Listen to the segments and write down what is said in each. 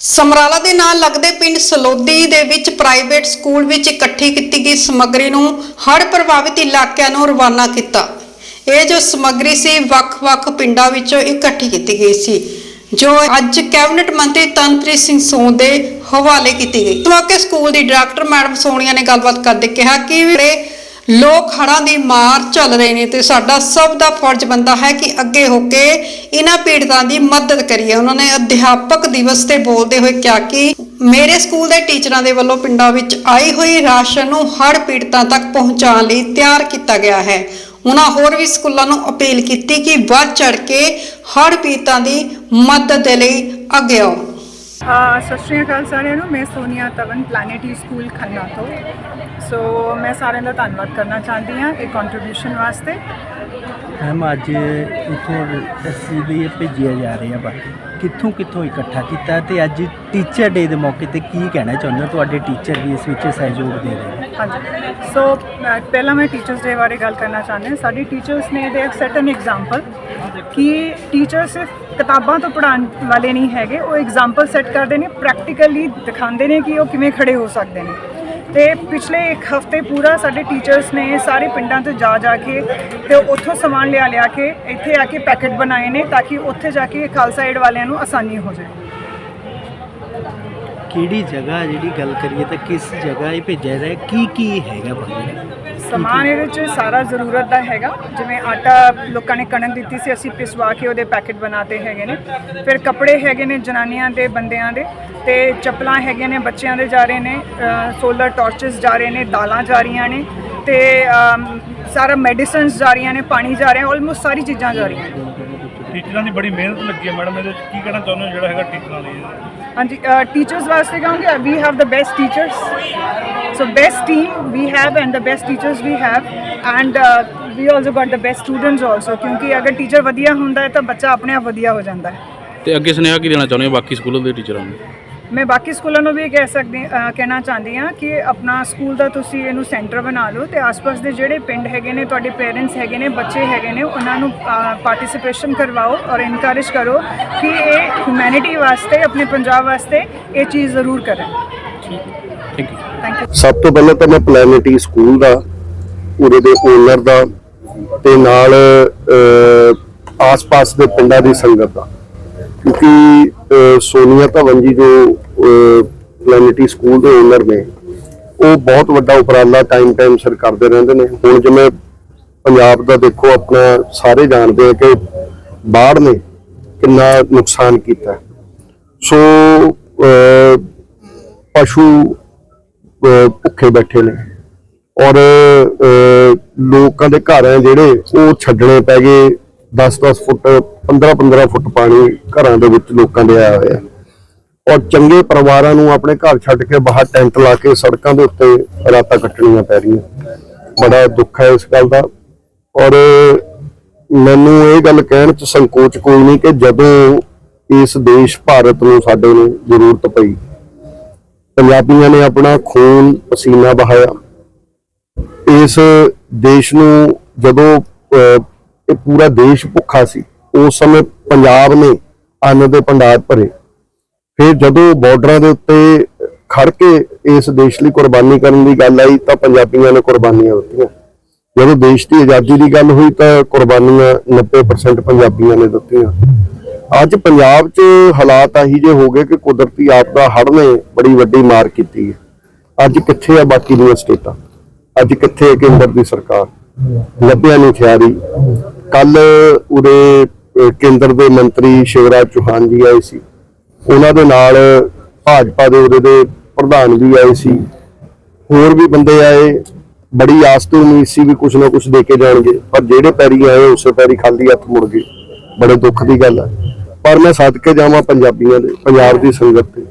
ਸਮਰਾਲਾ ਦੇ ਨਾਲ ਲੱਗਦੇ ਪਿੰਡ ਸਲੋਦੀ ਦੇ ਵਿੱਚ ਪ੍ਰਾਈਵੇਟ ਸਕੂਲ ਵਿੱਚ ਇਕੱਠੀ ਕੀਤੀ ਗਈ ਸਮੱਗਰੀ ਨੂੰ ਹੜ੍ਹ ਪ੍ਰਭਾਵਿਤ ਇਲਾਕਿਆਂ ਨੂੰ ਰਵਾਨਾ ਕੀਤਾ। ਇਹ ਜੋ ਸਮੱਗਰੀ ਸੀ, ਵੱਖ-ਵੱਖ ਪਿੰਡਾਂ ਵਿੱਚੋਂ ਇਕੱਠੀ ਕੀਤੀ ਗਈ ਸੀ, ਜੋ ਅੱਜ ਕੈਬਨਿਟ ਮੰਤਰੀ ਤਨਪ੍ਰੀਤ ਸਿੰਘ ਸੋਨ ਦੇ ਹਵਾਲੇ ਕੀਤੀ ਗਈ। ਇਸ ਮੌਕੇ ਸਕੂਲ ਦੀ ਡਾਇਰੈਕਟਰ ਮੈਡਮ ਸੋਨੀਆ ਨੇ ਗੱਲਬਾਤ ਕਰਦੇ ਕਿਹਾ ਕਿ ਲੋਕ ਹੜ੍ਹਾਂ ਦੀ ਮਾਰ ਝੱਲ ਰਹੇ ਨੇ ਤੇ ਸਾਡਾ ਸਭ ਦਾ ਫਰਜ਼ ਬੰਦਾ ਹੈ ਕਿ ਅੱਗੇ ਹੋ ਕੇ ਇਹਨਾਂ ਪੀੜਤਾਂ ਦੀ ਮਦਦ ਕਰੀਏ। ਉਹਨਾਂ ਨੇ ਅਧਿਆਪਕ ਦਿਵਸ ਤੇ ਬੋਲਦੇ ਹੋਏ ਕਿਹਾ ਕਿ ਮੇਰੇ ਸਕੂਲ ਦੇ ਟੀਚਰਾਂ ਦੇ ਵੱਲੋਂ ਪਿੰਡਾਂ ਵਿੱਚ ਆਈ ਹੋਈ ਰਾਸ਼ਨ ਨੂੰ ਹੜ੍ਹ ਪੀੜਤਾਂ ਤੱਕ ਪਹੁੰਚਾਉਣ ਲਈ ਤਿਆਰ ਕੀਤਾ ਗਿਆ ਹੈ। ਉਹਨਾਂ ਹੋਰ ਵੀ ਸਕੂਲਾਂ ਨੂੰ ਅਪੀਲ ਕੀਤੀ ਕਿ ਵੱਧ ਚੜ ਕੇ ਹੜ੍ਹ ਪੀੜਤਾਂ ਦੀ ਮਦਦ ਦੇ ਲਈ ਅੱਗੇ ਆਓ। ਸਤਿ ਸ਼੍ਰੀ ਅਕਾਲ ਸਾਰਿਆਂ ਨੂੰ। ਮੈਂ ਸੋਨੀਆ ਤਵਨ ਪਲੈਨੇਟਰੀ ਸਕੂਲ ਖੰਨਾ ਤੋਂ। ਸੋ ਮੈਂ ਸਾਰਿਆਂ ਦਾ ਧੰਨਵਾਦ ਕਰਨਾ ਚਾਹੁੰਦੀ ਹਾਂ ਇਹ ਕੰਟਰੀਬਿਊਸ਼ਨ ਵਾਸਤੇ। ਮੈਮ ਅੱਜ ਇੱਥੋਂ ਇਹ ਭੇਜਿਆ ਜਾ ਰਿਹਾ ਵਾ। ਕਿੱਥੋਂ ਕਿੱਥੋਂ ਇਕੱਠਾ ਕੀਤਾ ਤੇ ਅੱਜ ਟੀਚਰ ਡੇ ਦੇ ਮੌਕੇ ਤੇ ਕੀ ਕਹਿਣਾ ਚਾਹੁੰਦੇ ਹੋ? ਤੁਹਾਡੇ ਟੀਚਰ ਵੀ ਇਸ ਵਿੱਚ ਸਹਿਯੋਗ ਦੇ ਰਹੇ ਨੇ। ਹਾਂਜੀ। ਸੋ ਪਹਿਲਾਂ ਮੈਂ ਟੀਚਰਸ ਡੇ ਬਾਰੇ ਗੱਲ ਕਰਨਾ ਚਾਹੁੰਦੀ ਹਾਂ। ਸਾਡੀ ਟੀਚਰਸ ਨੇ ਦੇ ਸੈਟ ਐਨ ਐਗਜ਼ਾਮਪਲ ਕਿ ਟੀਚਰ ਸਿਰਫ ਕਿਤਾਬਾਂ ਤੋਂ ਪੜ੍ਹਾਉਣ ਵਾਲੇ ਨਹੀਂ ਹੈਗੇ, ਉਹ ਐਗਜ਼ਾਮਪਲ ਸੈੱਟ ਕਰਦੇ ਨੇ ਪ੍ਰੈਕਟੀਕਲੀ ਦਿਖਾਉਂਦੇ ਨੇ ਕਿ ਉਹ ਕਿਵੇਂ ਖੜੇ ਹੋ ਸਕਦੇ ਨੇ। ਤੇ ਪਿਛਲੇ ਇੱਕ ਹਫ਼ਤੇ ਪੂਰਾ ਸਾਡੇ ਟੀਚਰਸ ਨੇ ਸਾਰੇ ਪਿੰਡਾਂ ਤੇ ਜਾ ਜਾ ਕੇ ਤੇ ਉੱਥੋਂ ਸਮਾਨ ਲਿਆ ਲਿਆ ਕੇ ਇੱਥੇ ਆ ਕੇ ਪੈਕੇਟ ਬਣਾਏ ਨੇ ਤਾਂ ਕਿ ਉੱਥੇ ਜਾ ਕੇ ਖਾਲਸਾ ਏਡ ਵਾਲਿਆਂ ਨੂੰ ਆਸਾਨੀ ਹੋ ਜਾਏ। ਕਿਹੜੀ ਜਗ੍ਹਾ ਜਿਹੜੀ ਗੱਲ ਕਰੀਏ ਤਾਂ ਕਿਸ ਜਗ੍ਹਾ ਇਹ ਭੇਜਿਆ ਜਾ ਕੀ ਕੀ ਹੈਗਾ ਭਾਈ ਸਮਾਨ ਇਹਦੇ 'ਚ ਸਾਰਾ ਜ਼ਰੂਰਤ ਦਾ ਹੈਗਾ। ਜਿਵੇਂ ਆਟਾ ਲੋਕਾਂ ਨੇ ਕਣਕ ਦਿੱਤੀ ਸੀ, ਅਸੀਂ ਪਿਸਵਾ ਕੇ ਉਹਦੇ ਪੈਕੇਟ ਬਣਾਤੇ ਹੈਗੇ ਨੇ। ਫਿਰ ਕੱਪੜੇ ਹੈਗੇ ਨੇ ਜਨਾਨੀਆਂ ਦੇ, ਬੰਦਿਆਂ ਦੇ ਤੇ ਚੱਪਲਾਂ ਹੈਗੇ ਨੇ, ਬੱਚਿਆਂ ਦੇ ਜਾ ਰਹੇ ਨੇ ਸੋਲਰ ਟਾਰਚਸ ਜਾ ਰਹੇ ਨੇ, ਦਾਲਾਂ ਜਾ ਰਹੀਆਂ ਨੇ ਤੇ ਸਾਰਾ ਮੈਡੀਸਿਨਸ ਜਾ ਰਹੀਆਂ ਨੇ, ਪਾਣੀ ਜਾ ਰਿਹਾ ਆਲਮੋਸਟ ਸਾਰੀ ਚੀਜ਼ਾਂ ਜਾ ਰਹੀਆਂ ਨੇ। ਟੀਚਰਾਂ ਦੀ ਬੜੀ ਮਿਹਨਤ ਲੱਗੀ ਹੈ ਮੈਡਮ, ਇਹਦੇ ਵਿੱਚ ਕੀ ਕਹਿਣਾ ਚਾਹੁੰਦੇ ਹੋ ਜਿਹੜਾ ਹੈਗਾ ਟੀਚਰਾਂ ਲਈ? ਹਾਂਜੀ ਟੀਚਰਸ ਵਾਸਤੇ ਕਹਾਂਗੇ we have the best teachers so best team we have and the best teachers we have and we also got the best students also ਕਿਉਂਕਿ ਅਗਰ ਟੀਚਰ ਵਧੀਆ ਹੁੰਦਾ ਹੈ ਤਾਂ ਬੱਚਾ ਆਪਣੇ ਆਪ ਵਧੀਆ ਹੋ ਜਾਂਦਾ ਹੈ। ਤੇ ਅੱਗੇ ਸੁਨੇਹਾ ਕੀ ਦੇਣਾ ਚਾਹੁੰਦੇ ਹੋ ਬਾਕੀ ਸਕੂਲਾਂ ਦੇ ਟੀਚਰਾਂ ਨੂੰ? ਮੈਂ ਬਾਕੀ ਸਕੂਲਾਂ ਨੂੰ ਵੀ ਇਹ ਕਹਿ ਸਕਦੀ ਕਹਿਣਾ ਚਾਹੁੰਦੀ ਹਾਂ ਕਿ ਆਪਣਾ ਸਕੂਲ ਦਾ ਤੁਸੀਂ ਇਹਨੂੰ ਸੈਂਟਰ ਬਣਾ ਲਓ ਤੇ ਆਸ-ਪਾਸ ਦੇ ਜਿਹੜੇ ਪਿੰਡ ਹੈਗੇ ਨੇ ਤੁਹਾਡੇ ਪੇਰੈਂਟਸ ਹੈਗੇ ਨੇ ਬੱਚੇ ਹੈਗੇ ਨੇ ਉਹਨਾਂ ਨੂੰ ਪਾਰਟਿਸਿਪੇਸ਼ਨ ਕਰਵਾਓ ਔਰ ਇਨਕਰੇਜ ਕਰੋ ਕਿ ਇਹ ਹਿਊਮੈਨਿਟੀ ਵਾਸਤੇ ਆਪਣੇ ਪੰਜਾਬ ਵਾਸਤੇ ਇਹ ਚੀਜ਼ ਜ਼ਰੂਰ ਕਰਨ। ਥੈਂਕ ਯੂ ਥੈਂਕ ਯੂ ਸਭ ਤੋਂ ਪਹਿਲਾਂ ਤਾਂ ਮੈਂ ਪਲੈਨੇਟੀ ਸਕੂਲ ਦਾ ਉਰੇ ਦੇ ਓਨਰ ਦਾ ਤੇ ਨਾਲ ਆਸ-ਪਾਸ ਦੇ ਪਿੰਡਾਂ ਦੀ ਸੰਗਤ ਦਾ। ਕਿਉਂਕਿ ਸੋਨੀਆ ਧਵਨ ਜੀ ਜੋ ਪਲੈਨੇਟੀ ਸਕੂਲ ਦੇ ਓਨਰ ਨੇ, ਉਹ ਬਹੁਤ ਵੱਡਾ ਉਪਰਾਲਾ ਟਾਈਮ ਟਾਈਮ ਸਿਰ ਕਰਦੇ ਰਹਿੰਦੇ ਨੇ। ਹੁਣ ਜਿਵੇਂ ਪੰਜਾਬ ਦਾ ਦੇਖੋ, ਆਪਣਾ ਸਾਰੇ ਜਾਣਦੇ ਆ ਕਿ ਬਾੜ ਨੇ ਕਿੰਨਾ ਨੁਕਸਾਨ ਕੀਤਾ। ਸੋ ਪਸ਼ੂ ਭੁੱਖੇ ਬੈਠੇ ਨੇ। ਔਰ ਲੋਕਾਂ ਦੇ ਘਰ ਹੈ ਜਿਹੜੇ, ਉਹ ਛੱਡਣੇ ਪੈ ਗਏ। 10-10 ਫੁੱਟ 15-15 ਫੁੱਟ ਪਾਣੀ ਘਰਾਂ ਦੇ ਵਿੱਚ ਲੋਕਾਂ ਦੇ ਆਇਆ ਹੋਇਆ। ਔਰ ਚੰਗੇ ਪਰਿਵਾਰਾਂ ਨੂੰ ਆਪਣੇ ਘਰ ਛੱਡ ਕੇ ਬਾਹਰ ਟੈਂਟ ਲਾ ਕੇ ਸੜਕਾਂ ਦੇ ਉੱਤੇ ਰਾਤਾਂ ਕੱਟਣੀਆਂ ਪੈ ਰਹੀਆਂ। ਬੜਾ ਦੁੱਖ ਹੈ ਇਸ ਗੱਲ ਦਾ। ਔਰ ਮੈਨੂੰ ਇਹ ਗੱਲ ਕਹਿਣ ਚ ਸੰਕੋਚ ਕੋਈ ਨਹੀਂ ਕਿ ਜਦੋਂ ਇਸ ਦੇਸ਼ ਭਾਰਤ ਨੂੰ ਸਾਡੇ ਨੂੰ ਜ਼ਰੂਰਤ ਪਈ ਪੰਜਾਬੀਆਂ ਨੇ ਆਪਣਾ ਖੂਨ ਪਸੀਨਾ ਬਹਾਇਆ ਇਸ ਦੇਸ਼ ਨੂੰ ਜਦੋਂ ਅਹ, ਇਹ ਪੂਰਾ ਦੇਸ਼ ਭੁੱਖਾ ਸੀ। ਉਸ ਸਮੇਂ ਪੰਜਾਬ ਨੇ ਅੰਨ ਦੇ ਭੰਡਾਰ ਭਰੇ। ਫਿਰ ਜਦੋਂ ਬਾਰਡਰਾਂ ਦੇ ਉੱਤੇ ਖੜ ਕੇ ਇਸ ਦੇਸ਼ ਲਈ ਕੁਰਬਾਨੀ ਕਰਨ ਦੀ ਗੱਲ ਆਈ ਤਾਂ ਪੰਜਾਬੀਆਂ ਨੇ ਕੁਰਬਾਨੀਆਂ ਦਿੱਤੀਆਂ। ਜਦੋਂ ਦੇਸ਼ ਦੀ ਆਜ਼ਾਦੀ ਦੀ ਗੱਲ ਹੋਈ ਤਾਂ ਕੁਰਬਾਨੀਆਂ 90% ਪੰਜਾਬੀਆਂ ਨੇ ਦਿੱਤੀਆਂ। ਅੱਜ ਪੰਜਾਬ 'ਚ ਹਾਲਾਤ ਆਹੀ ਜੇ ਹੋ ਗਏ ਕਿ ਕੁਦਰਤੀ ਆਪਦਾ ਹੜ ਨੇ ਬੜੀ ਵੱਡੀ ਮਾਰ ਕੀਤੀ ਹੈ। ਅੱਜ ਕਿੱਥੇ ਆ ਬਾਕੀ ਦੀਆਂ ਸਟੇਟਾਂ? ਅੱਜ ਕਿੱਥੇ ਹੈ ਕੇਂਦਰ ਦੀ ਸਰਕਾਰ? ਲੱਭਿਆ ਨਹੀਂ ਥਿਆਰੀ ਕੱਲ ਉਰੇ ਕੇਂਦਰ ਦੇ ਮੰਤਰੀ ਸ਼ਿਵਰਾਜ ਚੌਹਾਨ ਜੀ ਆਏ ਸੀ। ਉਹਨਾਂ ਦੇ ਨਾਲ ਭਾਜਪਾ ਦੇ ਉਰੇ ਦੇ ਪ੍ਰਧਾਨ ਵੀ ਆਏ ਸੀ। ਹੋਰ ਵੀ ਬੰਦੇ ਆਏ। ਬੜੀ ਆਸ ਤੋਂ ਉਮੀਦ ਸੀ ਵੀ ਕੁਝ ਨਾ ਕੁਝ ਦੇ ਕੇ ਜਾਣਗੇ। ਪਰ ਜਿਹੜੇ ਪੈਰੀ ਆਏ, ਉਸੇ ਪੈਰੀ ਖਾਲੀ ਹੱਥ ਮੁੜ ਗਏ। ਬੜੇ ਦੁੱਖ ਦੀ ਗੱਲ ਹੈ ਪਰ ਮੈਂ ਸਦਕੇ ਜਾਵਾਂ ਪੰਜਾਬੀਆਂ ਦੇ, ਪੰਜਾਬ ਦੀ ਸੰਗਤ ਤੇ।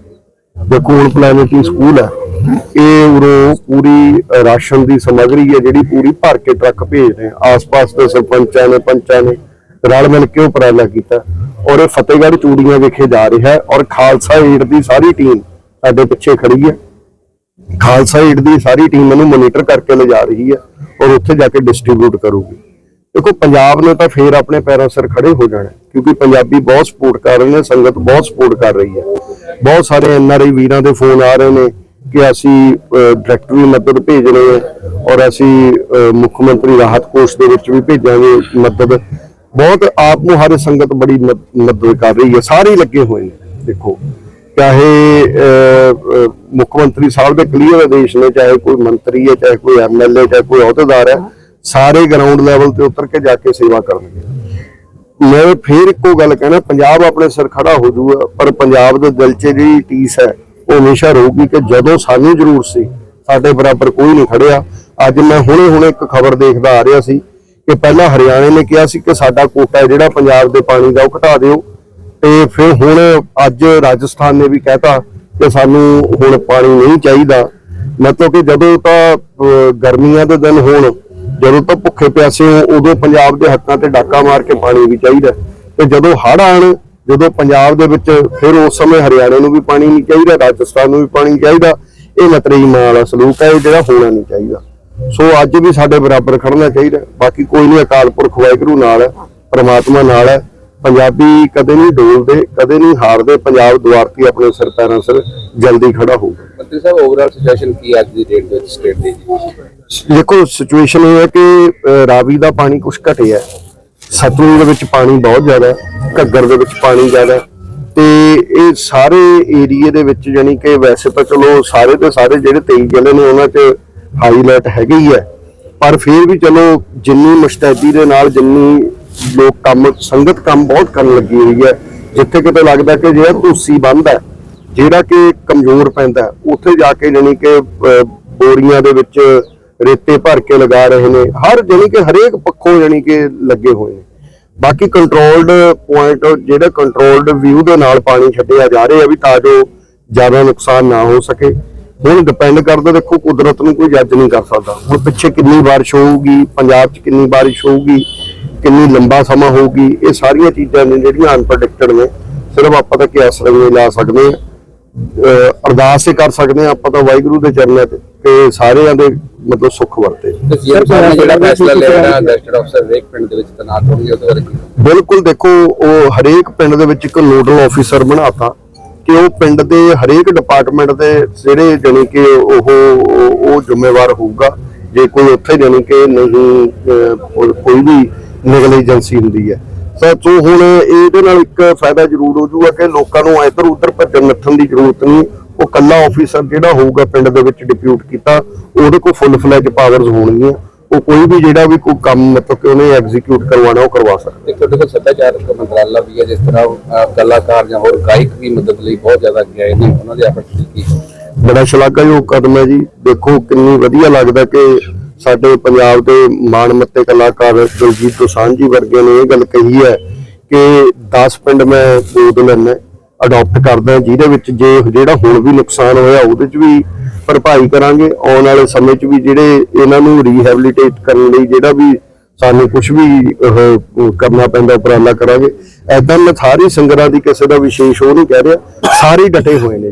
ਦੇਖੋ, ਹੁਣ ਪਲੈਨੇਟਰੀ ਸਕੂਲ ਹੈ ਇਹ ਉਰੋਂ ਪੂਰੀ ਰਾਸ਼ਨ ਦੀ ਸਮੱਗਰੀ ਹੈ ਜਿਹੜੀ ਪੂਰੀ ਭਰ ਕੇ ਟਰੱਕ ਭੇਜਦੇ ਆ ਆਸ-ਪਾਸ ਦੇ ਸਰਪੰਚਾਂ ਨੇ, ਪੰਚਾਂ ਨੇ ਰਲ ਮਿਲ ਕੇ ਉਪਰਾਲਾ ਕੀਤਾ। ਔਰ ਇਹ ਫਤਿਹਗੜ੍ਹ ਚੂੜੀਆਂ ਵਿਖੇ ਜਾ ਰਿਹਾ ਹੈ ਔਰ ਖਾਲਸਾ ਏਡ ਦੀ ਸਾਰੀ ਟੀਮ ਸਾਡੇ ਪਿੱਛੇ ਖੜੀ ਹੈ। ਖਾਲਸਾ ਏਡ ਦੀ ਸਾਰੀ ਟੀਮ ਇਹਨੂੰ ਮੋਨੀਟਰ ਕਰਕੇ ਲਿਜਾ ਰਹੀ ਹੈ ਔਰ ਉੱਥੇ ਜਾ ਕੇ ਡਿਸਟ੍ਰੀਬਿਊਟ ਕਰੂਗੀ। ਦੇਖੋ, ਪੰਜਾਬ ਨੇ ਤਾਂ ਫੇਰ ਆਪਣੇ ਪੈਰਾਂ ਸਿਰ ਖੜੇ ਹੋ ਜਾਣਾ ਕਿਉਂਕਿ ਪੰਜਾਬੀ ਬਹੁਤ ਸਪੋਰਟ ਕਰ ਰਹੇ ਨੇ, ਸੰਗਤ ਬਹੁਤ ਸਪੋਰਟ ਕਰ ਰਹੀ ਹੈ। ਬਹੁਤ ਸਾਰੇ ਐਨਆਰਆਈ ਵੀਰਾਂ ਦੇ ਫੋਨ ਆ ਰਹੇ ਨੇ। ਕਿ ਅਸੀਂ ਡਾਇਰੈਕਟਰੀ ਮਦਦ ਭੇਜ ਰਹੇ ਹਾਂ ਔਰ ਅਸੀਂ ਮੁੱਖ ਮੰਤਰੀ ਰਾਹਤ ਕੋਸ਼ ਦੇ ਵਿੱਚ ਵੀ ਭੇਜਾਂਗੇ ਮਦਦ। ਬਹੁਤ ਆਪ ਨੂੰ ਹਰ ਸੰਗਤ ਬੜੀ ਮਦਦ ਕਰ ਰਹੀ ਹੈ। ਸਾਰੇ ਲੱਗੇ ਹੋਏ ਨੇ, ਦੇਖੋ। ਚਾਹੇ ਮੁੱਖ ਮੰਤਰੀ ਸਾਹਿਬ ਦੇ ਕਲੀਅਰ ਆਦੇਸ਼ ਨੇ, ਚਾਹੇ ਕੋਈ ਮੰਤਰੀ ਹੈ, ਚਾਹੇ ਕੋਈ ਐਮਐਲਏ ਚਾਹੇ ਕੋਈ ਅਹੁਦੇਦਾਰ ਹੈ, ਸਾਰੇ ਗਰਾਊਂਡ ਲੈਵਲ ਤੇ ਉਤਰ ਕੇ ਜਾ ਕੇ ਸੇਵਾ ਕਰਨਗੇ। ਮੈਂ ਫੇਰ ਇੱਕੋ ਗੱਲ ਕਹਿਣਾ, ਪੰਜਾਬ ਆਪਣੇ ਸਿਰ ਖੜਾ ਹੋ ਜਾਊਗਾ ਪਰ ਪੰਜਾਬ ਦੇ ਦਿਲ 'ਚ ਜਿਹੜੀ ਟੀਸ ਹੈ ਉਹ ਹਮੇਸ਼ਾ ਰਹੂਗੀ ਕਿ ਜਦੋਂ ਸਾਨੂੰ ਜ਼ਰੂਰਤ ਸੀ, ਸਾਡੇ ਬਰਾਬਰ ਕੋਈ ਨਹੀਂ ਖੜਿਆ। ਅੱਜ ਮੈਂ ਹੁਣੇ ਹੁਣੇ ਇੱਕ ਖਬਰ ਦੇਖਦਾ ਆ ਰਿਹਾ ਸੀ ਕਿ ਪਹਿਲਾਂ ਹਰਿਆਣੇ ਨੇ ਕਿਹਾ ਸੀ ਕਿ ਸਾਡਾ ਕੋਟਾ ਜਿਹੜਾ ਪੰਜਾਬ ਦੇ ਪਾਣੀ ਦਾ, ਉਹ ਘਟਾ ਦਿਓ। ਤੇ ਫਿਰ ਹੁਣ ਅੱਜ ਰਾਜਸਥਾਨ ਨੇ ਵੀ ਕਹਿਤਾ ਕਿ ਸਾਨੂੰ ਹੁਣ ਪਾਣੀ ਨਹੀਂ ਚਾਹੀਦਾ। ਮਤਲਬ ਕਿ ਜਦੋਂ ਤਾਂ ਗਰਮੀਆਂ ਦੇ ਦਿਨ ਹੋਣ, ਜਦੋਂ ਤਾਂ ਭੁੱਖੇ ਪਿਆਸੇ ਹੋ ਉਦੋਂ ਪੰਜਾਬ ਦੇ ਹੱਕਾਂ ਤੇ ਡਾਕਾ ਮਾਰ ਕੇ ਪਾਣੀ ਵੀ ਚਾਹੀਦਾ। ਤੇ ਜਦੋਂ ਹੜ ਆਣ ਜਦੋਂ ਪੰਜਾਬ ਦੇ ਵਿੱਚ ਫਿਰ ਉਸ ਸਮੇਂ ਹਰਿਆਣੇ ਨੂੰ ਵੀ ਪਾਣੀ ਨਹੀਂ ਚਾਹੀਦਾ ਰਾਜਸਥਾਨ ਨੂੰ ਵੀ ਪਾਣੀ ਚਾਹੀਦਾ ਇਹ ਮਤਰੇਈ ਮਾਂ ਵਾਲਾ ਸਲੂਕ ਹੈ ਜਿਹੜਾ ਹੋਣਾ ਨਹੀਂ ਚਾਹੀਦਾ। ਸੋ ਅੱਜ ਵੀ ਸਾਡੇ ਬਰਾਬਰ ਖੜਨਾ ਚਾਹੀਦਾ ਬਾਕੀ ਕੋਈ ਨਹੀਂ ਅਕਾਲ ਪੁਰਖ ਵਾਹਿਗੁਰੂ ਨਾਲ ਹੈ ਪ੍ਰਮਾਤਮਾ ਨਾਲ ਹੈ। ਪੰਜਾਬੀ ਕਦੇ ਨਹੀਂ ਡੋਲਦੇ ਕਦੇ ਨਹੀਂ ਹਾਰਦੇ ਪੰਜਾਬ ਦੁਆਰ ਤੇ ਆਪਣੇ ਸਿਰ ਪੈਰਾਂ ਸਿਰ ਜਲਦੀ ਖੜਾ ਹੋਊਗਾ ਮੰਤਰੀ ਸਾਹਿਬ ਓਵਰਆਲ ਸਿਚੁਏਸ਼ਨ ਕੀ ਅੱਜ ਦੀ ਡੇਟ ਵਿੱਚ ਸਟੇਟ ਦੀ? ਦੇਖੋ ਸਿਚੁਏਸ਼ਨ ਇਹ ਹੈ ਕਿ ਰਾਵੀ ਦਾ ਪਾਣੀ ਕੁਝ ਘਟਿਆ ਹੈ। ਸਤਲੁਜ ਦੇ ਵਿੱਚ ਪਾਣੀ ਬਹੁਤ ਜ਼ਿਆਦਾ ਘੱਗਰ ਦੇ ਵਿੱਚ ਪਾਣੀ ਜ਼ਿਆਦਾ ਹੈ। ਤੇ ਇਹ ਸਾਰੇ ਏਰੀਏ ਦੇ ਵਿੱਚ ਯਾਨੀ ਕਿ ਵੈਸੇ ਤਾਂ ਚਲੋ ਸਾਰੇ ਦੇ ਸਾਰੇ ਜਿਹੜੇ 23 ਜ਼ਿਲ੍ਹੇ ਨੇ, ਉਹਨਾਂ 'ਚ ਹਾਈਲਾਈਟ ਅਲਰਟ ਹੈਗੇ ਹੀ ਹੈ। ਪਰ ਫਿਰ ਵੀ ਚਲੋ ਜਿੰਨੀ ਮੁਸ਼ਤੈਦੀ ਦੇ ਨਾਲ ਜਿੰਨੀ ਲੋਕ ਕੰਮ, ਸੰਗਤ ਕੰਮ ਬਹੁਤ ਕਰਨ ਲੱਗੀ ਹੋਈ ਹੈ, ਜਿੱਥੇ ਕਿਤੇ ਲੱਗਦਾ ਕਿ ਜਿਹੜਾ ਤੁਸੀਂ ਬੰਦ ਹੈ, ਜਿਹੜਾ ਕਿ ਕਮਜ਼ੋਰ ਪੈਂਦਾ ਉੱਥੇ ਜਾ ਕੇ ਜਾਣੀ ਕਿ ਬੋਰੀਆਂ ਦੇ ਵਿੱਚ ਰੇਤੇ ਭਰ ਕੇ ਲਗਾ ਰਹੇ ਨੇ। ਹਰ ਜਾਣੀ ਕਿ ਹਰੇਕ ਪੱਖੋਂ ਜਾਣੀ ਕਿ ਲੱਗੇ ਹੋਏ ਨੇ। ਬਾਕੀ ਕੰਟਰੋਲਡ ਪੁਆਇੰਟ ਜਿਹੜਾ ਕੰਟਰੋਲਡ ਵਿਊ ਦੇ ਨਾਲ ਪਾਣੀ ਛੱਡਿਆ ਜਾ ਰਿਹਾ ਵੀ ਤਾਂ ਜੋ ਜ਼ਿਆਦਾ ਨੁਕਸਾਨ ਨਾ ਹੋ ਸਕੇ। ਹੁਣ ਡਿਪੈਂਡ ਕਰਦਾ ਦੇਖੋ, ਕੁਦਰਤ ਨੂੰ ਕੋਈ ਜੱਜ ਨਹੀਂ ਕਰ ਸਕਦਾ। ਹੁਣ ਪਿੱਛੇ ਕਿੰਨੀ ਬਾਰਿਸ਼ ਹੋਊਗੀ, ਪੰਜਾਬ 'ਚ ਕਿੰਨੀ ਬਾਰਿਸ਼ ਹੋਊਗੀ, ਕਿੰਨੀ ਲੰਬਾ ਸਮਾਂ ਹੋਊਗੀ, ਇਹ ਸਾਰੀਆਂ ਚੀਜ਼ਾਂ ਨੇ ਜਿਹੜੀਆਂ ਅਨਪ੍ਰੈਡਿਕਟਡ ਨੇ। ਸਿਰਫ ਆਪਾਂ ਤਾਂ ਕਿਆਸ ਰੰਗੇ ਲਾ ਸਕਦੇ ਹਾਂ। ਅਹ ਅਰਦਾਸ ਹੀ ਕਰ ਸਕਦੇ ਹਾਂ ਆਪਾਂ ਤਾਂ ਵਾਹਿਗੁਰੂ ਦੇ ਚਰਨਾਂ ਤੇ ਕਿ ਸਾਰਿਆਂ ਦੇ ਮਤਲਬ ਸੁੱਖ ਵਰਤੇ। ਤੇ ਸੀਐਮ ਸਾਹਿਬ ਨੇ ਜਿਹੜਾ ਫੈਸਲਾ ਲਿਆ ਹੈ ਗੈਸਟਡ ਅਫਸਰ ਹਰੇਕ ਪਿੰਡ ਦੇ ਵਿੱਚ ਤੈਨਾਤ ਹੋਣਗੇ ਉਹਦੇ ਬਾਰੇ ਕੀ? ਬਿਲਕੁਲ ਦੇਖੋ ਉਹ ਹਰੇਕ ਪਿੰਡ ਦੇ ਵਿੱਚ ਇੱਕ ਨੋਡਲ ਆਫੀਸਰ ਬਣਾਤਾ ਕਿ ਉਹ ਪਿੰਡ ਦੇ ਹਰੇਕ ਡਿਪਾਰਟਮੈਂਟ ਦੇ ਜਿਹੜੇ ਜਾਣੀ ਕਿ ਉਹ ਉਹ- ਜ਼ਿੰਮੇਵਾਰ ਹੋਊਗਾ। ਜੇ ਕੋਈ ਉੱਥੇ ਜਾਣੀ ਕਿ ਨਹੀਂ ਕੋਈ- ਵੀ ਨੈਗਲੀਜੈਂਸੀ ਹੁੰਦੀ ਹੈ। ਸੋ ਹੁਣ ਇਹਦੇ ਨਾਲ ਇੱਕ ਫਾਇਦਾ ਜ਼ਰੂਰ ਹੋ ਜਾਊਗਾ ਕਿ ਲੋਕਾਂ ਨੂੰ ਇੱਧਰ ਉੱਧਰ ਭੱਜਣ ਨੱਠਣ ਦੀ ਜ਼ਰੂਰਤ ਨਹੀਂ। ਉਹ ਕੱਲਾ ਆਫੀਸਰ ਜਿਹੜਾ ਹੋਊਗਾ ਪਿੰਡ ਦੇ ਵਿੱਚ ਡਿਪਿਊਟ ਕੀਤਾ ਉਹਦੇ ਕੋਲ ਫੁੱਲ ਫਲੈਜ ਪਾਵਰਸ ਹੋਣਗੀਆਂ। ਉਹ ਕੋਈ ਵੀ ਜਿਹੜਾ ਵੀ ਕੋਈ ਕੰਮ ਮਤਲਬ ਕਿ ਉਹਨੇ ਐਗਜ਼ੀਕਿਊਟ ਕਰਵਾਉਣਾ ਉਹ ਕਰਵਾ ਸਕਦਾ। ਇੱਕ ਤੁਹਾਡੇ ਕੋਲ ਸੱਭਿਆਚਾਰਕ ਮੰਤਰਾਲਾ ਵੀ ਹੈ ਜਿਸ ਤਰ੍ਹਾਂ ਕਲਾਕਾਰ ਜਾਂ ਹੋਰ ਗਾਇਕ ਵੀ ਮਦਦ ਲਈ ਬਹੁਤ ਜ਼ਿਆਦਾ ਅੱਗੇ ਆਏ ਨੇ ਉਹਨਾਂ ਦੇ ਕੀ? ਬੜਾ ਸ਼ਲਾਘਾਯੋਗ ਕਦਮ ਹੈ ਜੀ। ਦੇਖੋ ਕਿੰਨੀ ਵਧੀਆ ਲੱਗਦਾ ਕਿ ਸਾਡੇ ਪੰਜਾਬ ਦੇ ਮਾਣਮੱਤੇ ਕਲਾਕਾਰ ਦਿਲਜੀਤ ਦੋਸਾਂਝ ਜੀ ਵਰਗੇ ਨੇ ਇਹ ਗੱਲ ਕਹੀ ਹੈ ਕਿ 10 ਪਿੰਡ ਮੈਂ ਗੋਦ ਲੈਣਾ ਅਡਾਪਟ ਕਰਦਾ, ਜਿਹਦੇ ਵਿੱਚ ਜੇ ਜਿਹੜਾ ਹੁਣ ਵੀ ਨੁਕਸਾਨ ਹੋਇਆ ਉਹਦੇ 'ਚ ਵੀ ਭਰਪਾਈ ਕਰਾਂਗੇ, ਆਉਣ ਵਾਲੇ ਸਮੇਂ 'ਚ ਵੀ ਜਿਹੜੇ ਇਹਨਾਂ ਨੂੰ ਰੀਹੈਬਿਲਿਟੇਟ ਕਰਨ ਲਈ ਜਿਹੜਾ ਵੀ ਸਾਨੂੰ ਕੁਝ ਵੀ ਕਰਨਾ ਪੈਂਦਾ, ਉਪਰਾਲਾ ਕਰਾਂਗੇ। ਐਦਾਂ ਮੈਂ ਸਾਰੀ ਸੰਗਰਾਂ ਦੀ ਕਿਸੇ ਦਾ ਵਿਸ਼ੇਸ਼ ਉਹ ਨਹੀਂ ਕਹਿ ਰਿਹਾ, ਸਾਰੇ ਡਟੇ ਹੋਏ ਨੇ